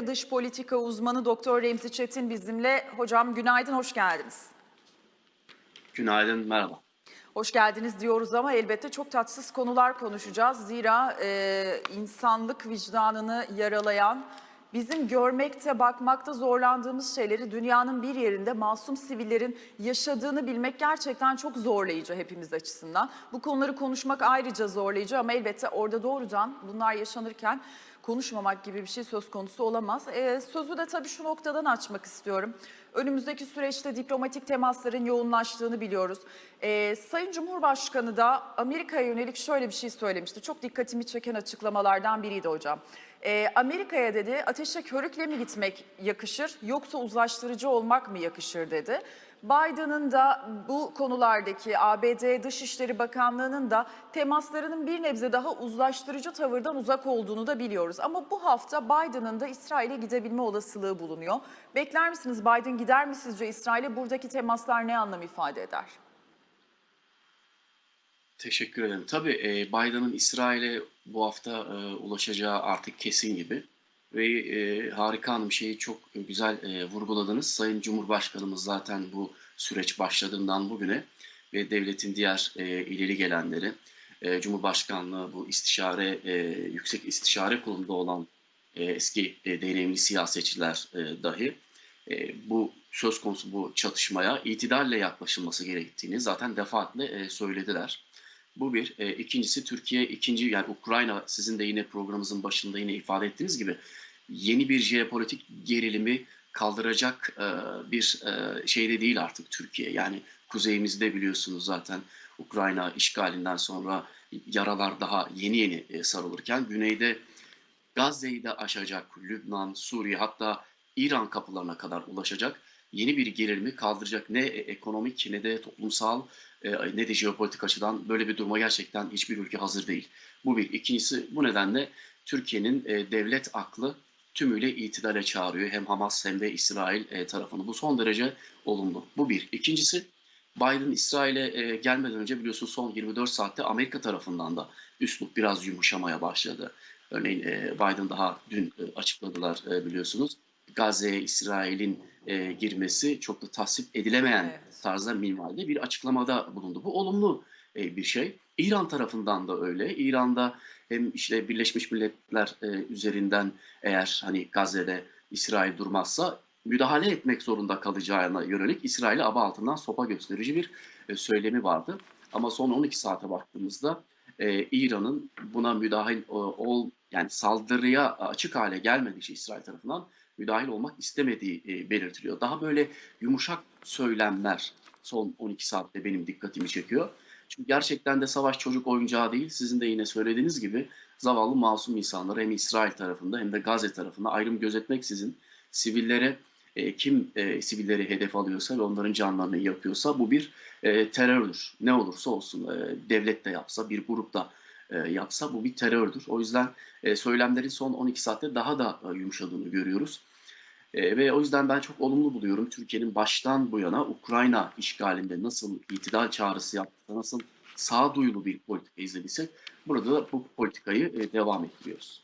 üzere dış politika uzmanı Doktor Remzi Çetin bizimle. Hocam günaydın, hoş geldiniz. Günaydın, merhaba. Hoş geldiniz diyoruz ama elbette çok tatsız konular konuşacağız. Zira e, insanlık vicdanını yaralayan, bizim görmekte, bakmakta zorlandığımız şeyleri dünyanın bir yerinde masum sivillerin yaşadığını bilmek gerçekten çok zorlayıcı hepimiz açısından. Bu konuları konuşmak ayrıca zorlayıcı ama elbette orada doğrudan bunlar yaşanırken konuşmamak gibi bir şey söz konusu olamaz. Ee, sözü de tabii şu noktadan açmak istiyorum. Önümüzdeki süreçte diplomatik temasların yoğunlaştığını biliyoruz. Ee, Sayın Cumhurbaşkanı da Amerika'ya yönelik şöyle bir şey söylemişti. Çok dikkatimi çeken açıklamalardan biriydi hocam. Ee, Amerika'ya dedi ateşe körükle mi gitmek yakışır yoksa uzlaştırıcı olmak mı yakışır dedi. Biden'ın da bu konulardaki ABD Dışişleri Bakanlığı'nın da temaslarının bir nebze daha uzlaştırıcı tavırdan uzak olduğunu da biliyoruz. Ama bu hafta Biden'ın da İsrail'e gidebilme olasılığı bulunuyor. Bekler misiniz Biden gider mi sizce İsrail'e? Buradaki temaslar ne anlam ifade eder? Teşekkür ederim. Tabii e, Biden'ın İsrail'e bu hafta e, ulaşacağı artık kesin gibi. Ve e, harika hanım şeyi çok güzel e, vurguladınız. Sayın Cumhurbaşkanımız zaten bu süreç başladığından bugüne ve devletin diğer e, ileri gelenleri, e, Cumhurbaşkanlığı bu istişare, e, yüksek istişare kurulunda olan e, eski e, deneyimli siyasetçiler e, dahi e, bu söz konusu bu çatışmaya itidalle yaklaşılması gerektiğini zaten defaatle e, söylediler. Bu bir. E, ikincisi Türkiye ikinci yani Ukrayna sizin de yine programımızın başında yine ifade ettiğiniz gibi yeni bir jeopolitik gerilimi kaldıracak e, bir e, şeyde değil artık Türkiye. Yani kuzeyimizde biliyorsunuz zaten Ukrayna işgalinden sonra yaralar daha yeni yeni e, sarılırken güneyde Gazze'yi de aşacak Lübnan, Suriye hatta İran kapılarına kadar ulaşacak yeni bir gerilimi kaldıracak ne ekonomik ne de toplumsal e, ne de jeopolitik açıdan böyle bir duruma gerçekten hiçbir ülke hazır değil. Bu bir. İkincisi bu nedenle Türkiye'nin e, devlet aklı tümüyle itidale çağırıyor. Hem Hamas hem de İsrail e, tarafını. Bu son derece olumlu. Bu bir. İkincisi Biden İsrail'e gelmeden önce biliyorsunuz son 24 saatte Amerika tarafından da üslup biraz yumuşamaya başladı. Örneğin Biden daha dün açıkladılar biliyorsunuz. Gazze'ye İsrail'in e, girmesi çok da tasvip edilemeyen Evet. tarzda minvalde bir açıklamada bulundu. Bu olumlu e, bir şey. İran tarafından da öyle. İran'da hem işte Birleşmiş Milletler e, üzerinden eğer hani Gazze'de İsrail durmazsa müdahale etmek zorunda kalacağına yönelik İsrail'e aba altından sopa gösterici bir e, söylemi vardı. Ama son 12 saate baktığımızda e, İran'ın buna müdahil e, ol yani saldırıya açık hale gelmediği için İsrail tarafından müdahil olmak istemediği e, belirtiliyor. Daha böyle yumuşak söylemler son 12 saatte benim dikkatimi çekiyor. Çünkü gerçekten de savaş çocuk oyuncağı değil. Sizin de yine söylediğiniz gibi zavallı masum insanlar hem İsrail tarafında hem de Gazze tarafında ayrım gözetmeksizin sivillere e, kim e, sivilleri hedef alıyorsa ve onların canlarını yapıyorsa bu bir e, terördür. Ne olursa olsun e, devlet de yapsa bir grup da e, yapsa bu bir terördür. O yüzden e, söylemlerin son 12 saatte daha da e, yumuşadığını görüyoruz. Ve o yüzden ben çok olumlu buluyorum Türkiye'nin baştan bu yana Ukrayna işgalinde nasıl itidal çağrısı yaptı, nasıl sağduyulu bir politika izlediysek burada da bu politikayı devam ettiriyoruz.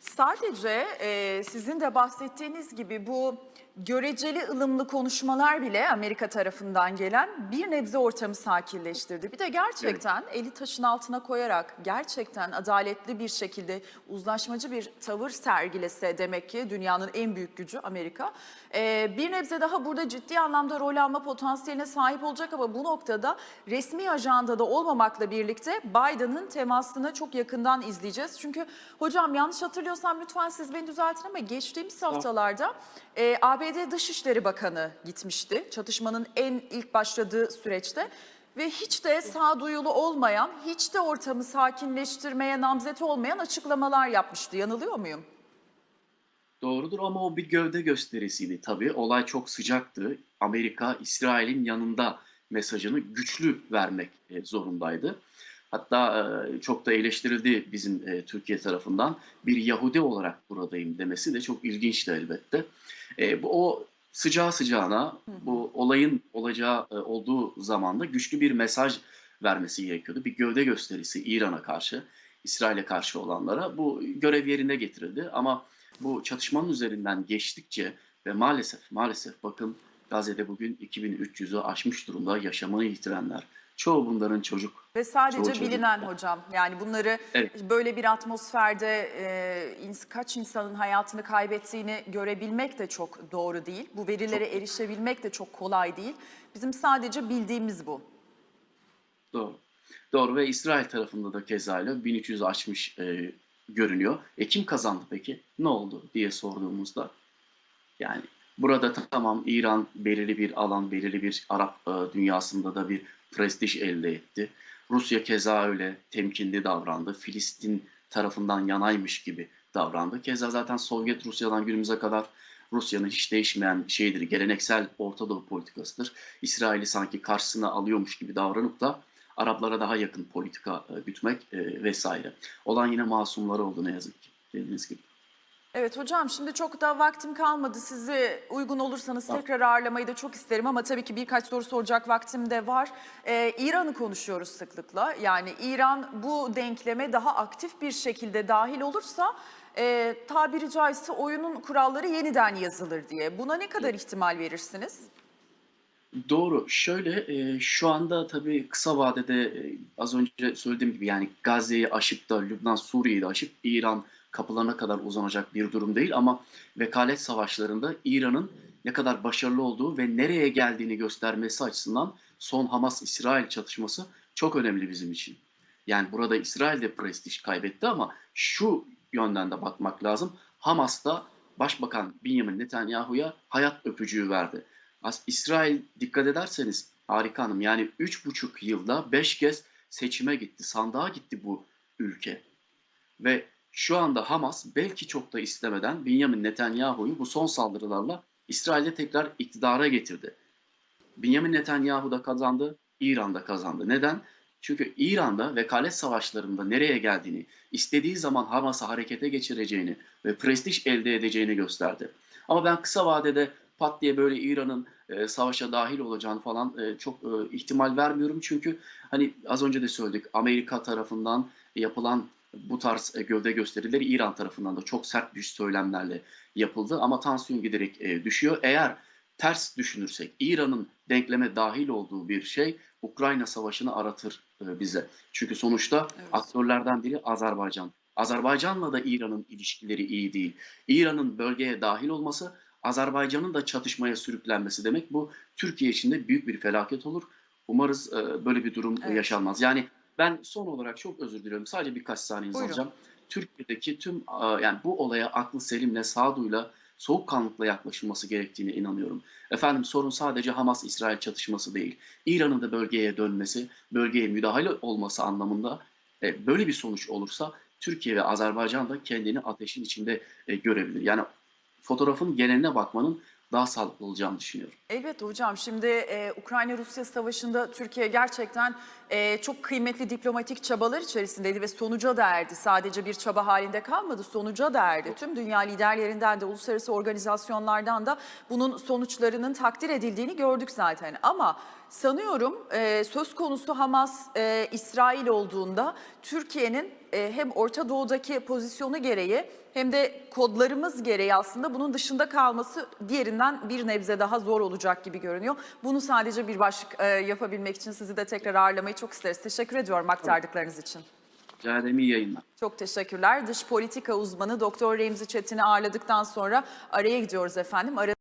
Sadece e, sizin de bahsettiğiniz gibi bu göreceli ılımlı konuşmalar bile Amerika tarafından gelen bir nebze ortamı sakinleştirdi. Bir de gerçekten eli taşın altına koyarak gerçekten adaletli bir şekilde uzlaşmacı bir tavır sergilese demek ki dünyanın en büyük gücü Amerika. E, bir nebze daha burada ciddi anlamda rol alma potansiyeline sahip olacak ama bu noktada resmi ajandada olmamakla birlikte Biden'ın temasını çok yakından izleyeceğiz. Çünkü hocam yanlış hatırlıyorsam lütfen siz beni düzeltin ama geçtiğimiz haftalarda e, ABD Dışişleri Bakanı gitmişti. Çatışmanın en ilk başladığı süreçte ve hiç de sağduyulu olmayan, hiç de ortamı sakinleştirmeye namzet olmayan açıklamalar yapmıştı. Yanılıyor muyum? Doğrudur ama o bir gövde gösterisiydi tabii. Olay çok sıcaktı. Amerika İsrail'in yanında mesajını güçlü vermek e, zorundaydı. Hatta e, çok da eleştirildi bizim e, Türkiye tarafından. Bir Yahudi olarak buradayım demesi de çok ilginçti elbette. E, bu o sıcağı sıcağına bu olayın olacağı e, olduğu zamanda güçlü bir mesaj vermesi gerekiyordu. Bir gövde gösterisi İran'a karşı, İsrail'e karşı olanlara bu görev yerine getirildi. Ama bu çatışmanın üzerinden geçtikçe ve maalesef maalesef bakın Gazze'de bugün 2300'ü aşmış durumda yaşamını yitirenler. Çoğu bunların çocuk. Ve sadece Çoğu çocuk. bilinen hocam yani bunları Evet. böyle bir atmosferde e, kaç insanın hayatını kaybettiğini görebilmek de çok doğru değil. Bu verilere erişebilmek de çok kolay değil. Bizim sadece bildiğimiz bu. Doğru. Doğru ve İsrail tarafında da keza öyle 1300 aşmış e, görünüyor. E kim kazandı peki? Ne oldu diye sorduğumuzda yani burada tamam İran belirli bir alan, belirli bir Arap e, dünyasında da bir prestij elde etti. Rusya keza öyle temkinli davrandı. Filistin tarafından yanaymış gibi davrandı. Keza zaten Sovyet Rusya'dan günümüze kadar Rusya'nın hiç değişmeyen şeydir, geleneksel Orta Doğu politikasıdır. İsrail'i sanki karşısına alıyormuş gibi davranıp da Araplara daha yakın politika e, gütmek e, vesaire. Olan yine masumları oldu ne yazık ki dediğiniz gibi. Evet hocam şimdi çok da vaktim kalmadı. Sizi uygun olursanız Tamam. tekrar ağırlamayı da çok isterim ama tabii ki birkaç soru soracak vaktim de var. Ee, İran'ı konuşuyoruz sıklıkla. Yani İran bu denkleme daha aktif bir şekilde dahil olursa e, tabiri caizse oyunun kuralları yeniden yazılır diye. Buna ne kadar ihtimal verirsiniz? Doğru. Şöyle e, şu anda tabii kısa vadede e, az önce söylediğim gibi yani Gazze'yi aşıp da Lübnan, Suriye'yi de aşıp İran kapılarına kadar uzanacak bir durum değil ama vekalet savaşlarında İran'ın ne kadar başarılı olduğu ve nereye geldiğini göstermesi açısından son Hamas-İsrail çatışması çok önemli bizim için. Yani burada İsrail de prestij kaybetti ama şu yönden de bakmak lazım. Hamas da Başbakan Benjamin Netanyahu'ya hayat öpücüğü verdi. As İsrail dikkat ederseniz harika hanım yani üç buçuk yılda beş kez seçime gitti, sandığa gitti bu ülke. Ve şu anda Hamas belki çok da istemeden Benjamin Netanyahu'yu bu son saldırılarla İsrail'de tekrar iktidara getirdi. Benjamin Netanyahu da kazandı, İran da kazandı. Neden? Çünkü İran'da vekalet savaşlarında nereye geldiğini, istediği zaman Hamas'ı harekete geçireceğini ve prestij elde edeceğini gösterdi. Ama ben kısa vadede pat diye böyle İran'ın e, savaşa dahil olacağını falan e, çok e, ihtimal vermiyorum. Çünkü hani az önce de söyledik Amerika tarafından yapılan bu tarz e, gövde gösterileri İran tarafından da çok sert güç söylemlerle yapıldı. Ama tansiyon giderek e, düşüyor. Eğer ters düşünürsek İran'ın denkleme dahil olduğu bir şey Ukrayna savaşını aratır e, bize. Çünkü sonuçta Evet. aktörlerden biri Azerbaycan. Azerbaycan'la da İran'ın ilişkileri iyi değil. İran'ın bölgeye dahil olması Azerbaycan'ın da çatışmaya sürüklenmesi demek. Bu Türkiye için de büyük bir felaket olur. Umarız böyle bir durum Evet. yaşanmaz. Yani ben son olarak çok özür diliyorum. Sadece birkaç saniyenizi Buyurun. alacağım. Türkiye'deki tüm yani bu olaya aklı selimle, sağduyuyla, soğukkanlılıkla yaklaşılması gerektiğine inanıyorum. Efendim sorun sadece Hamas-İsrail çatışması değil. İran'ın da bölgeye dönmesi, bölgeye müdahale olması anlamında e, böyle bir sonuç olursa Türkiye ve Azerbaycan da kendini ateşin içinde e, görebilir. Yani fotoğrafın geneline bakmanın daha sağlıklı olacağını düşünüyorum. Elbette hocam. Şimdi e, Ukrayna-Rusya savaşında Türkiye gerçekten e, çok kıymetli diplomatik çabalar içerisindeydi ve sonuca da erdi. Sadece bir çaba halinde kalmadı, sonuca da erdi. Tüm dünya liderlerinden de, uluslararası organizasyonlardan da bunun sonuçlarının takdir edildiğini gördük zaten. Ama sanıyorum e, söz konusu Hamas, e, İsrail olduğunda Türkiye'nin e, hem Orta Doğu'daki pozisyonu gereği hem de kodlarımız gereği aslında bunun dışında kalması diğerinden bir nebze daha zor olacak gibi görünüyor. Bunu sadece bir başlık e, yapabilmek için sizi de tekrar ağırlamayı çok isteriz. Teşekkür ediyorum aktardıklarınız için. Rica ederim iyi yayınlar. Çok teşekkürler. Dış politika uzmanı Doktor Remzi Çetin'i ağırladıktan sonra araya gidiyoruz efendim. Ara